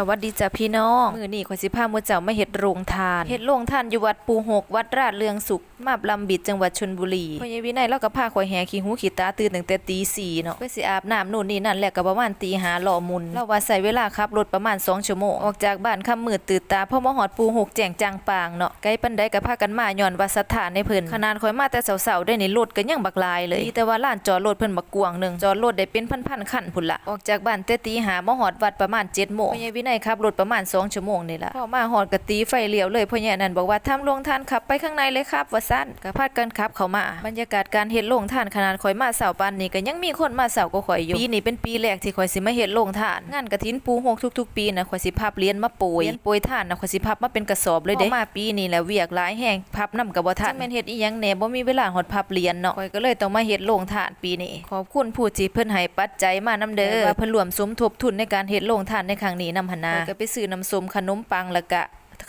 สวัสดีจ้ะพี่น้อง มือนี้ข่อยสิพามู่เจ้ามาเฮ็ดโรงทานเฮ็ดโรงทานอยู่วัดปูหก วัดราชเรืองสุข มาบลำบิดจังหวัดชลบุรีพ่อใหญ่วินัยเราก็พาข่อยแห่ขี้หูขี้ตาตื่นตั้งแต่ตีสี่เนาะเพื่อสิอาบน้ำนู่นนี่นั่นแหละก็ประมาณตีหาหล่อมุนเราว่าใส่เวลาขับรถประมาณ2ชั่วโมง ออกจากบ้านคำมืดตื่นตาพ่อมาฮอดปูหกแจงจางปางเนาะไกลปันใดก็พากันมาย้อนว่าศรัทธาในเพิ่นขนาดข่อยมาแต่เช้าๆได้นี่รถก็ยังบักลายเลยมีแต่ว่าลานจอดรถเพิ่นบักกวงหนึ่งจอดรถได้เป็นพันๆคันพุ่นละออกจากบ้านแต่ตีหามาฮอดวัดประมาณ7โมงพ่อใหญ่วินัยขับรถประมาณ2ชั่วโมงนี่ล่ะพอมาฮอดก็ตีไฟเลี้ยวเลยพ่อใหญ่นั่นบอกว่าทำโรงทานขับไปข้างในเลยครับว่าซั่นก็พากันขับเข้ามา บรรยากาศการเฮ็ดโรงทานขนาดข่อยมาเสาปานนี้ก็ยังมีคนมาเสาก็ข่อยอยู่ปีนี้เป็นปีแรกที่ข่อยสิมาเฮ็ดโรงทานงานกฐินปูหกทุก ๆ ปีนะข่อยสิพับเหรียญมาปรยเหรียญโปรยทานนะข่อยสิพับมาเป็นกระสอบเลยเด้พอมาปีนี้แหละเวียกหลายแฮงพับนำก็บ่ทันจังแม่นเฮ็ดอีหยังแหน่บ่มีเวลาฮอดพับเหรียญเนาะข่อยก็เลยต้องมาเฮ็ดโรงทานปีนี้ขอบคุณผู้ที่เพิ่นให้ปัจจัยมานํเด้อว่าเพิ่นรวมสมทบทุนในการเฮ็ดโรงทานในครั้งนี้นำหันนะข้อยก็ไปซื้อน้ำส้มขนมปังแล้วก็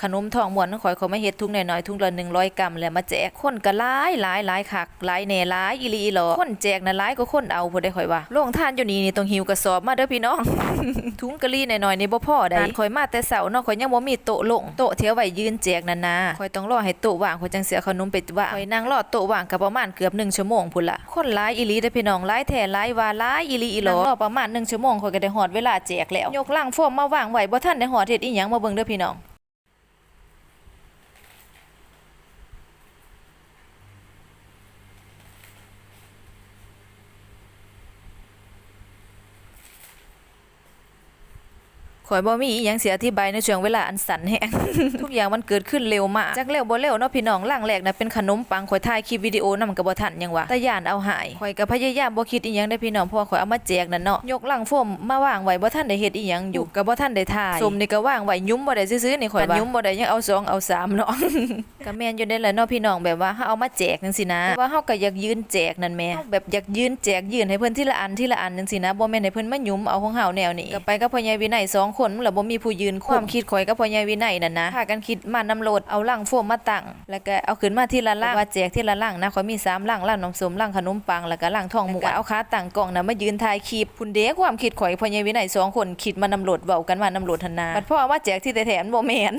ขนมทองม้วนข่อยเขามาเฮ็ดทุงน้อยๆทุงละ100กรัมแล้วมาแจกคนก็หลายหลายหลายคักหลายแหน่หลายอีหลีอีหลอคนแจกน่ะหลายกว่าคนเอาพุ่นได้ข่อยว่าโรงทานอยู่นี่นี่ต้องหิวกระสอบมาเด้อพี่น้องถุงกะลีหน่อยๆนี่บ่พอได้ข่อยมาแต่เช้าเนาะข่อยยังบ่มีโต๊ะลงโต๊ะเที่ยวไว้ยืนแจกนั่นนะข่อยต้องรอให้โต๊ะว่างข่อยจังเสิเอาขนมไปว่างข่อยนั่งรอโต๊ะว่างก็ประมาณเกือบ1ชั่วโมงพุ่นละคนหลายอีหลีเด้อพี่น้องหลายแท้หลายว่าหลายอีหลีอีหลอรอประมาณ1ชั่วโมงข่อยก็ได้ฮอดเวลาแจกแล้วยกลังโฟมมาวางไว้บ่ทันได้ฮอดเฮ็ดอีหยังมาเบิ่งเด้อพี่น้อง ข่อยบ่มีอีหยังเสียอธิบายในช่วงเวลาอันสั้นแฮง ทุกอย่างมันเกิดขึ้นเร็วมากจักเร็วบ่เร็วเนาะพี่น้องล่างแรกนะเป็นขนมปังข่อยถ่ายคลิปวิดีโอนำก็บ่ทันหยังวะแต่ย่านเอาหายข่อยก็พยายามบ่คิดอีหยังได้พี่น้องเพราะว่าข่อยเอามาแจกนั่นเนาะยกลังโฟมมาวางไว้บ่ทันได้เฮ็ดอีหยังอยู่ก็บ่ทันได้ถ่ายสมนี่ก็วางไว้ยุ้มบ่ได้ซื่อๆนี่ข่อยว่ายุ้มบ่ได้ยังเอาสองเอาสามเนาะก็แม่นอยู่ได้แหละเนาะพี่น้องแบบว่าเฮาเอามาแจกจังซี่นะว่าเฮาก็อยากยืนแจกนั่นแม่แบบอยากยืนแจกยืนให้เพิ่นทีละอันทีละอันจังซี่นะบ่แม่นให้เพิ่นมายุ้มเอาของเฮาแนวนี้ก็ไปกับพ่อใหญ่วินัยสองคนแล้วบ่มีผู้ยืนความคิดข่อยกับพ่อใหญ่วินัยนั่นนะพากันคิดมานำโหลดเอาลังโฟมมาตั้งแล้วก็เอาขึ้นมาทีละลังว่าแจกทีละลังนะข่อยมีสามลังลังน้ำส้มลังขนมปังแล้วก็ลังทองหมูเอาขาตั้งกล้องน่ะมายืนถ่ายคลิปพุ่นเด้ความคิดข่อยพ่อใหญ่วินัยสองคนคิดมานำโหลดเว้ากันว่านำโหลดหั่นนะบัดพ่อเอามาแจกที่แต่แถมบ่แม่น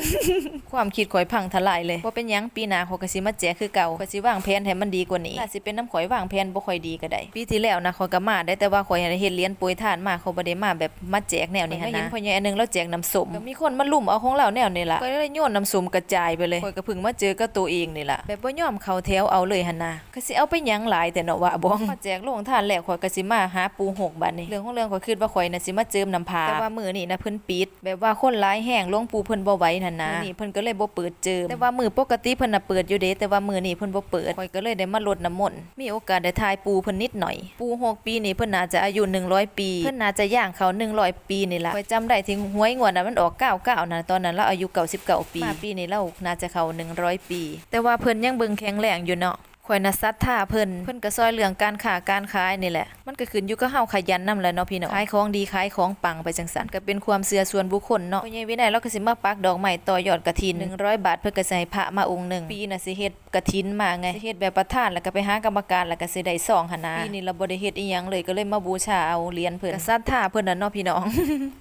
ความคิดข่อยพังทลายเลยบ่เป็นหยังปีหน้าข่อยก็สิมาแจกคือเก่าข่อยสิวางแผนให้มันดีกว่านี้ถ้าสิเป็นน้ำข่อยวางแผนบ่ค่อยดีก็ได้ปีที่แล้วนะข่อยก็มาได้แต่ว่าข่อยเฮ็ดเหรียญโปรยทานมาเขาบ่ได้มาแบบมาแจกแนวนี้หั่นนะพ่อใหญ่อันนึงแล้วแจกน้ำส้มก็มีคนมาลุ่มเอาของเราแนวนี้ล่ะก็เลยโยนน้ำส้มกระจายไปเลยข่อยก็เพิ่งมาเจอกับตัวเองนี่ล่ะแบบบ่ยอมเข้าแถวเอาเลยหั่นนะก็สิเอาไปหยังหลายแต่เนาะว่าบ่มาแจกโรงทานแล้วข่อยก็สิมาหาปูหกบัดนี้เรื่องของเรื่องข่อยคิดว่าข่อยน่ะสิมาเจิมน้ำพาแต่ว่ามื้อนี้นะเพิ่นปิด แบบว่าคนหลายแห้งหลวงปู่เพิ่นบ่ไหวนั่นนะนี้เพิ่นก็เลยบ่เปิดเจิมแต่ว่ามื้อปกติเพิ่นน่ะเปิดอยู่เด้แต่ว่ามื้อนี้เพิ่นบ่เปิดข่อยก็เลยได้มาลดน้ำมนต์มีโอกาสได้ทายปูเพิ่นนิดหน่อย ปูหกปีนี่เพิ่นน่าจะอายุ100 ปี เพิ่นน่าจะย่างเขา100 ปีนี่ล่ะข่อยจำได้ที่หวยงวดน่ะมันออก99นะตอนนั้นเราอายุ99ปีมาปีนี้เราน่าจะเข้า100 ปี แต่ว่าเพิ่นยังเบิ่งแข็งแรงอยู่เนาะ ข่อยน่ะศรัทธาเพิ่นเพิ่นก็ซอยเรื่องการค้าการขายนี่แหละ มันก็ขึ้นอยู่กับเฮาขยันนำแหละเนาะพี่น้องขายของดีขายของปังไปจังซั่นก็เป็นความเชื่อส่วนบุคคลเนาะพ่อใหญ่วินัยเราก็สิมาปักดอกไม้ต่อยอดกฐิน100 บาทเพิ่นก็สิให้พระมาองค์หนึงปีน่ะสิเฮ็ดกฐินมาไงสิเฮ็ดแบบประธานแล้วก็ไปหากรรมการแล้วก็สิได้ซองหั่นนะปีนี้เราบ่ได้เฮ็ดอีหยังเลยก็เลยมาบูชาเอาเหรียญเพิ่นก็ศรัทธาเพิ่นน่ะเนาะพี่น้อง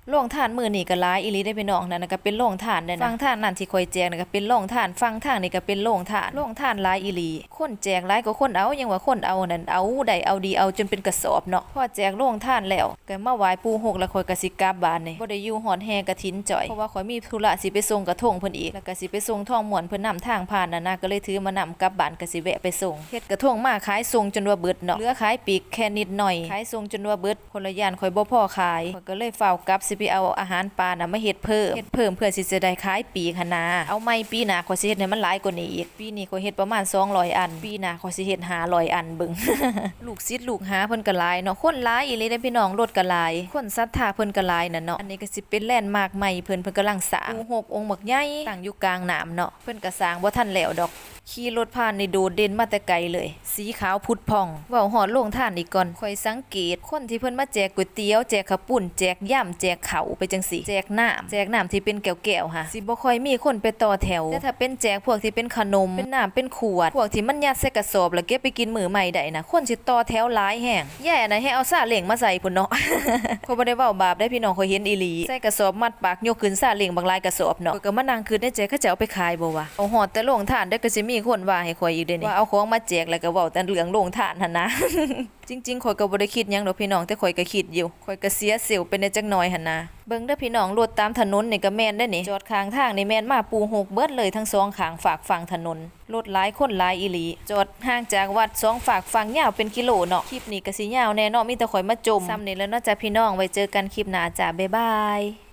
โรงทานมื้อนี้ก็หลายอีหลีได้พี่น้องนั่นะก็เป็นโรงทานได้นะฟังทานนั่นที่ข่อยแจกน่ะก็เป็นโรงทานฟังทางนี่ก็เป็นโรงทานโรงทานหลายอีหลีคนแจกหลายกว่าคนเอายังว่าคนเอานั่นเอาได้เอาดีเอาจนเป็นกระสอบเนาะพอแจกโรงท่านแล้วก็มาไหว้ปู่หกแล้วข่อยก็สิกลับบ้านนี่บ่ได้อยู่หอนแฮกระถินจ่อยเพราะว่าข่อยมีธุระสิไปส่งกระทงเพิ่นอีกแล้วก็สิไปส่งท่องม่วนเพิ่นนำทางผ่านน่ะนะก็เลยถือมานำกลับบ้านก็สิแวะไปส่งเฮ็ดกระทงมาขายส่งจนว่าเบิดเนาะเหลือขายปีกแค่นิดหน่อยขายส่งจนว่าเบิดคนละย่านข่อยบ่พอขายข่อยก็เลยเฝ้ากลับสิไปเอาอาหารปลาน่ะมาเฮ็ดเพิ่มเฮ็ดเพิ่มเพื่อสิจะได้ขายปีกหนนะเอาใหม่ปีหน้าข่อยสิเฮ็ดให้มันหลายกว่านี้อีกปีนี้ข่อยเฮ็ดประมาณ200อันปีน้าข่อยสิเฮ็ดหาลอันเบิงลูกซิดลูกหาเพิ่นก็หลายเนาะคนหลายอีหลีเด้พี่น้องรถก็หลาย คนศรัทธาเพิ่นก็หลายนั่นเนาะอันนี้ก็สิเป็นแลนด์มาร์คใหม่เพิ่นเพิ่นกำลังสร้างหกองค์บักใหญ่ตั้งอยู่กลางน้ำเนาะเพิ่นก็สร้างบ่ทันแล้วดอก ขี่รถผ่านในโดดเด่นมาแต่ไกลเลย สีขาวพุดพองเว้าหอดลงท่านอีกก่อนคอยสังเกต คนที่เพิ่นมาแจกก๋วยเตี๋ยวแจกข้าวปุ้นแจกย่ำแจกเขาไปจังสิแจกน้ำแจกน้ำที่เป็นแก้วๆค่ะสิบ่ค่อยมีคนไปต่อแถว แต่ถ้าเป็นแจกพวกที่เป็นขนม เป็นน้ำเป็นขวด พวกที่มันยัดใส่กระสอบแล้วเก็บไปกินมื้อใหม่ได้นะคนสิต่อแถวหลายแห่งแย่นะให้เอาซาเล้งมาใส่พุ่นเนาะเขาบ่ได้เว้าบาปได้พี่น้องเขาเห็นอีหลีใส่กระสอบมัดปากยกขึ้นซาเล้งบางลายกระสอบเนาะก็มานั่งคิดในใจเขาจะเอาไปขายบ่วะเอาหอดแต่โรงท่านได้ก็สิมีคนว่าให้ข่อยอีกเด้นี่ว่าเอาของมาแจกแล้วก็เว้าแต่เรื่องโรงทานหั่นนะ จริงๆข่อยก็บ่ได้คิดหยังดอกพี่น้องแต่ข่อยก็คิดอยู่ข่อยก็เสียเซลล์ไปในจักหน่อยหั่นนะเบิ่งเด้อพี่น้องรถตามถนนนี่ก็แม่นได้อนี่จอดข้างทางนี่แม่นมาปูหกเบิดเลยทั้งสองข้างฝากฝั่งถนนรถหลายคนหลายอีหลีจอดห่างจากวัดสองฝากฝั่งยาวเป็นกิโลเนาะคลิปนี้ก็สิยาวแน่เนาะมีแต่ข่อยมาจมซ้ำนี่แล้วเนาะจ้ะพี่น้องไว้เจอกันคลิปหน้าจ้ะบ๊ายบาย